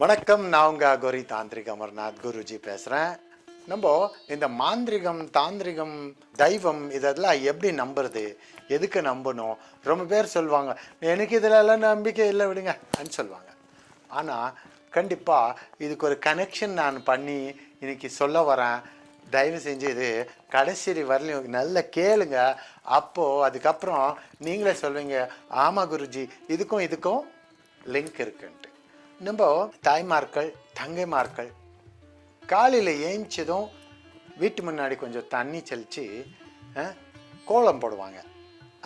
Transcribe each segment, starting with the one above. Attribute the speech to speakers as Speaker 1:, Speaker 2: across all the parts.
Speaker 1: வணக்கம் நான் உங்கள் கோரி தாந்திரிக் அமர்நாத். குருஜி பேசுகிறேன் நம்ம இந்த மாந்திரிகம் தாந்திரிகம் தெய்வம் இதெல்லாம் எப்படி நம்புறது? எதுக்கு நம்பணும்? ரொம்ப பேர் சொல்லுவாங்க எனக்கு இதிலெல்லாம் நம்பிக்கை இல்லை விடுங்க அப்படின்னு சொல்லுவாங்க. ஆனால் கண்டிப்பாக இதுக்கு ஒரு கனெக்ஷன் நான் பண்ணி இன்னைக்கு சொல்ல வரேன். தயவு செஞ்சு இது கடைசி வரலையும் நல்லா கேளுங்க. அப்போது அதுக்கப்புறம் நீங்களே சொல்வீங்க ஆமாம் குருஜி இதுக்கும் இதுக்கும் லிங்க் இருக்குன்ட்டு. நம்ம தாய்மார்கள் தங்கைமார்கள் காலையில் ஏஞ்சதும் வீட்டு முன்னாடி கொஞ்சம் தண்ணி தெளித்து கோலம் போடுவாங்க.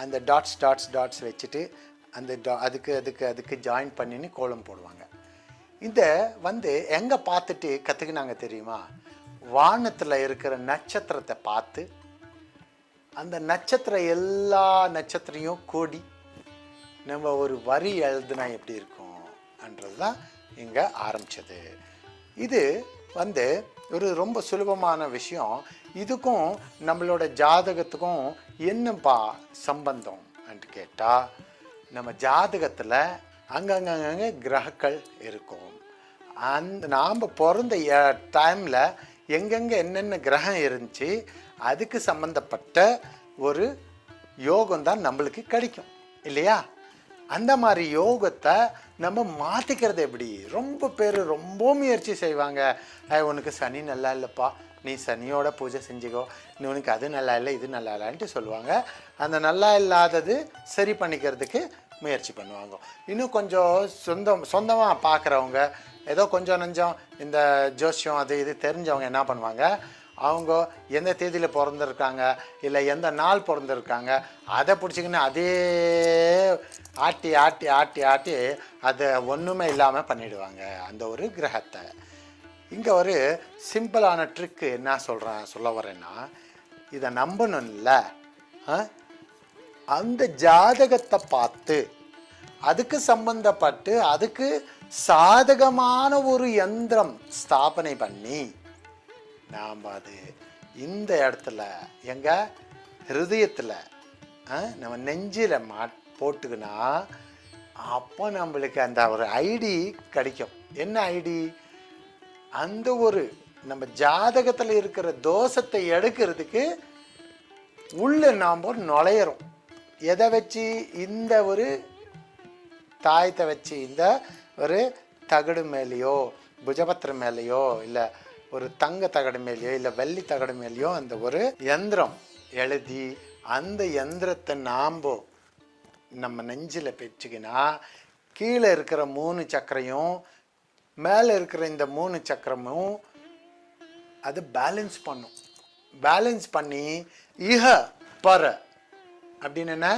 Speaker 1: அந்த டாட்ஸ் டாட்ஸ் டாட்ஸ் வச்சுட்டு அந்த டா அதுக்கு அதுக்கு அதுக்கு ஜாயின் பண்ணின்னு கோலம் போடுவாங்க. இந்த வந்து எங்கே பார்த்துட்டு கற்றுக்கினாங்க தெரியுமா? வானத்தில் இருக்கிற நட்சத்திரத்தை பார்த்து அந்த நட்சத்திரம் எல்லா நட்சத்திரையும் கூடி நம்ம ஒரு வரி எழுதுனா எப்படி இருக்கும்ன்றது தான் இங்கே ஆரம்பிச்சது. இது வந்து ஒரு ரொம்ப சுலபமான விஷயம். இதுக்கும் நம்மளோட ஜாதகத்துக்கும் என்னப்பா சம்பந்தம்? கேட்டால் நம்ம ஜாதகத்தில் அங்கங்கங்க கிரகங்கள் இருக்கும். அந்த நாம் பிறந்த டைமில் எங்கெங்கே என்னென்ன கிரகம் இருந்துச்சு அதுக்கு சம்மந்தப்பட்ட ஒரு யோகம் தான் நம்மளுக்கு கிடைக்கும். இல்லையா? அந்த மாதிரி யோகத்தை நம்ம மாற்றிக்கிறது எப்படி? ரொம்ப பேர் ரொம்ப முயற்சி செய்வாங்க. "ஐய், உனக்கு சனி நல்லா இல்லைப்பா. நீ சனியோட பூஜை செஞ்சுக்கோ. நீ உனக்கு அது நல்லா இல்லை இது நல்லா இல்லைன்ட்டு சொல்லுவாங்க. அந்த நல்லா இல்லாதது சரி பண்ணிக்கிறதுக்கு முயற்சி பண்ணுவாங்க. இன்னும் கொஞ்சம் சொந்தம் சொந்தமாக பார்க்குறவங்க ஏதோ கொஞ்சம் நஞ்சம் இந்த ஜோசியம் அது இது தெரிஞ்சவங்க என்ன பண்ணுவாங்க? அவங்க எந்த தேதியில் பிறந்திருக்காங்க இல்லை எந்த நாள் பிறந்திருக்காங்க அதை பிடிச்சிக்கின்னு அதே ஆட்டி ஆட்டி ஆட்டி ஆட்டி அதை ஒன்றுமே இல்லாமல் பண்ணிடுவாங்க அந்த ஒரு கிரகத்தை. இங்கே ஒரு சிம்பிளான ட்ரிக்கு என்ன சொல்கிறேன் சொல்ல வரேன்னா இதை நம்பணும்ல அந்த ஜாதகத்தை பார்த்து அதுக்கு சம்பந்தப்பட்டு அதுக்கு சாதகமான ஒரு யந்திரம் ஸ்தாபனை பண்ணி நாம் அது இந்த இடத்துல எங்கள் ஹிருதயத்தில் நம்ம நெஞ்சில் மா போட்டுக்கினா அப்போ நம்மளுக்கு அந்த ஒரு ஐடி கிடைக்கும். என்ன ஐடி? அந்த ஒரு நம்ம ஜாதகத்தில் இருக்கிற தோஷத்தை எடுக்கிறதுக்கு உள்ள நாம் நுழையிறோம். எதை வச்சு? இந்த ஒரு தாயத்தை வச்சு இந்த ஒரு தகடு மேலேயோ புஜபத்திரம் மேலேயோ இல்லை ஒரு தங்க தகடு மேலேயோ இல்லை வெள்ளி தகடு மேலேயோ அந்த ஒரு யந்திரம் எழுதி அந்த யந்திரத்தை நாம்போ நம்ம நெஞ்சில் பெற்றுக்கினா கீழே இருக்கிற மூணு சக்கரையும் மேலே இருக்கிற இந்த மூணு சக்கரமும் அது பேலன்ஸ் பண்ணும். பேலன்ஸ் பண்ணி இஹ பர அப்படின்னு என்ன?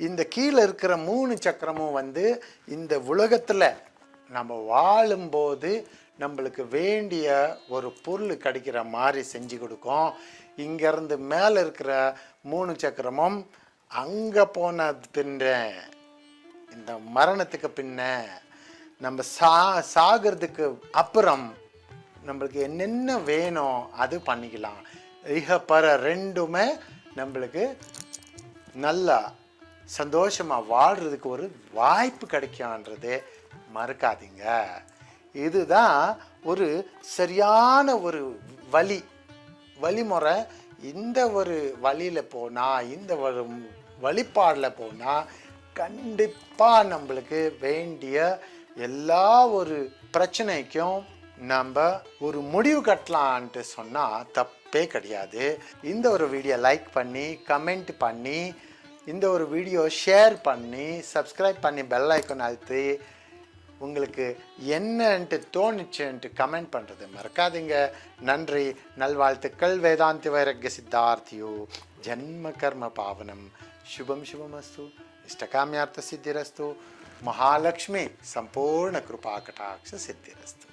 Speaker 1: இந்த கீழே இருக்கிற மூணு சக்கரமும் வந்து இந்த உலகத்தில் நம்ம வாழும்போது நம்மளுக்கு வேண்டிய ஒரு பொருள் கிடைக்கிற மாதிரி செஞ்சு கொடுக்கும். இங்கேருந்து மேலே இருக்கிற மூணு சக்கரமும் அங்கே போன பின்ன இந்த மரணத்துக்கு பின்ன நம்ம சா சாகிறதுக்கு அப்புறம் நம்மளுக்கு என்னென்ன வேணும் அது பண்ணிக்கலாம். இகப்பற ரெண்டுமே நம்மளுக்கு நல்லா சந்தோஷமாக வாழ்கிறதுக்கு ஒரு வாய்ப்பு கிடைக்கும்ன்றது மறுக்காதீங்க. இதுதான் ஒரு சரியான ஒரு வழி. வழிமுறை. இந்த ஒரு வழியில் போனால் இந்த ஒரு வழிபாடில் போனால் கண்டிப்பாக நம்மளுக்கு வேண்டிய எல்லா ஒரு பிரச்சனைக்கும் நம்ம ஒரு முடிவு கட்டலான்ட்டு சொன்னால் தப்பே கிடையாது. இந்த ஒரு வீடியோ லைக் பண்ணி கமெண்ட் பண்ணி இந்த ஒரு வீடியோ ஷேர் பண்ணி சப்ஸ்கிரைப் பண்ணி பெல் ஐக்கன் அழுத்தி உங்களுக்கு என்னன்ட்டு தோணுச்சுன்ட்டு கமெண்ட் பண்ணுறது மறக்காதீங்க. நன்றி நல்வாழ்த்துக்கள் வேதாந்தி வைரக்ய சித்தார்த்தியோ. ஜன்ம கர்ம பாவனம். சுபம் சுபமஸ்து. இஷ்டகாமியார்த்த சித்திரஸ்து. மகாலட்சுமி சம்பூர்ண கிருபா கட்டாட்ச சித்திரஸ்து.